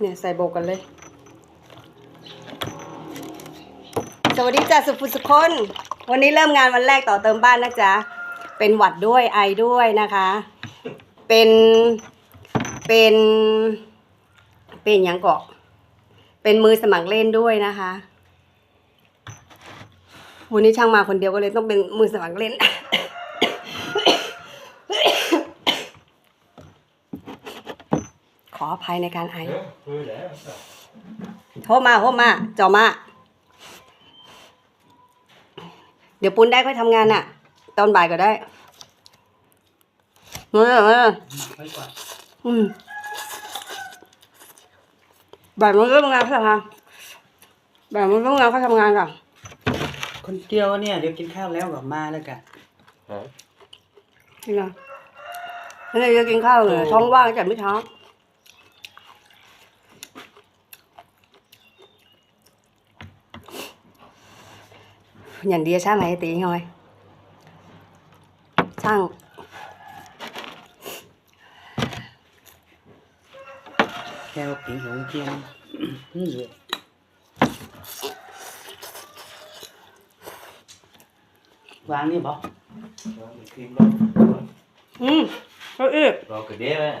เนี่ยใส่โบกันเลย สวัสดีจ้าสุภุสุคน วันนี้เริ่มงานวันแรกต่อเติมบ้านนะจ๊ะ เป็นหวัดด้วยไอด้วยนะคะ เป็น เป็น เป็นยังเกาะ เป็นมือสมัครเล่นด้วยนะคะ วันนี้ช่างมาคนเดียวก็เลยต้องเป็นมือสมัครเล่น ขออภัยในการไอโทรมาโทรมาจอมา เดี๋ยวปุ้นได้ค่อยทำงานน่ะ ตอนบ่ายก็ได้เออเออค่อยกว่าอืมบ่ายโมงเริ่มงานเขาทำงานบ่ายโมงเริ่มงานเขาทำงานก่อนคนเดียวเนี่ยเดี๋ยวกินข้าวแล้วก็มาแล้วกันนี่นะนี่จะกินข้าวเลยท้องว่างจัดไม่ท้องอย่างเดียวใช่ไหมตีหน่อยช่าง แค่ว่าปิงหง เจียมอืมวางนี่บอกอืมเก้าอี้ Rồi cái đĩa á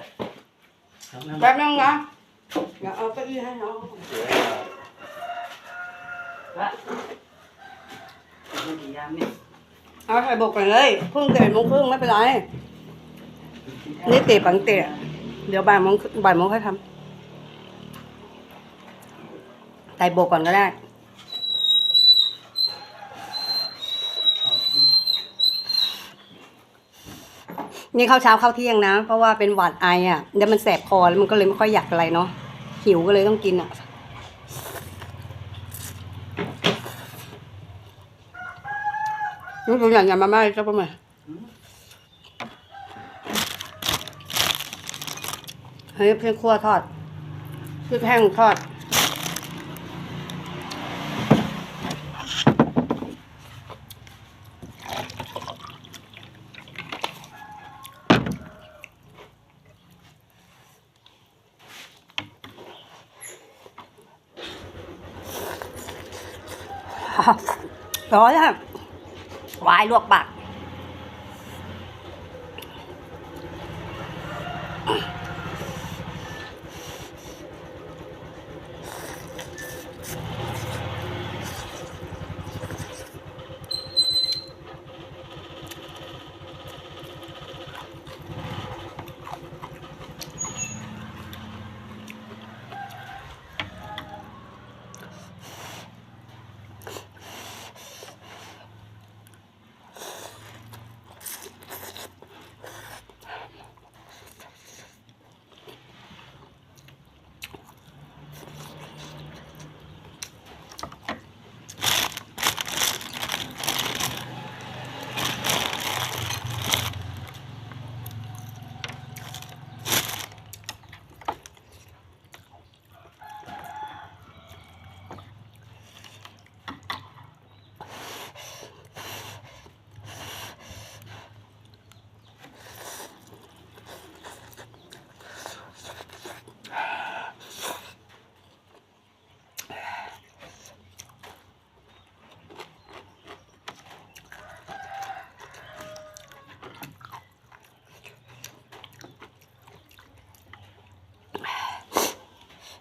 ครับนั่นแป๊บนึงนะเดี๋ ยวเอาเก้าอี้ให้น้องละมันกี่ยเอาใส่บกไปเลยเพิ่งเตะโมงครึ่งไม่เป็นไร นี่เตะปังเตะ เดี๋ยวบ่ายโมงบ่ายโมงค่อยทำใส่บกก่อนก็ได้นี่ข้าวเช้าข้าวเที่ยงนะ เพราะว่าเป็นหวัดไออะเดี๋ยวมันแสบคอแล้วมันก็เลยไม่ค่อยอยากอะไรเนาะหิวก็เลยต้องกินอะ นี่ตัวอย่างอย่ามาไม่ก็ประมาณเฮ้ยเพื่อนคั่วทอดพริกแห้งทอดร้อนอะว วายลวกปาก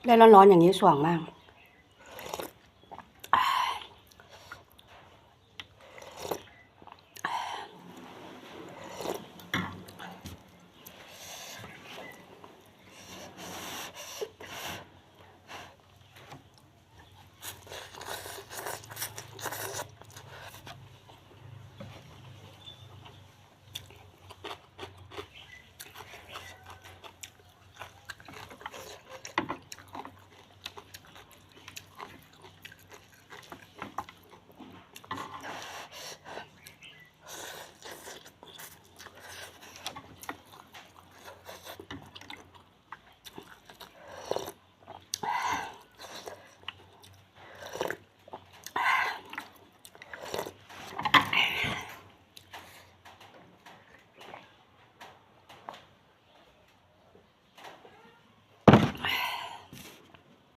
ได้ร้อนๆอย่างนี้สว่างมาก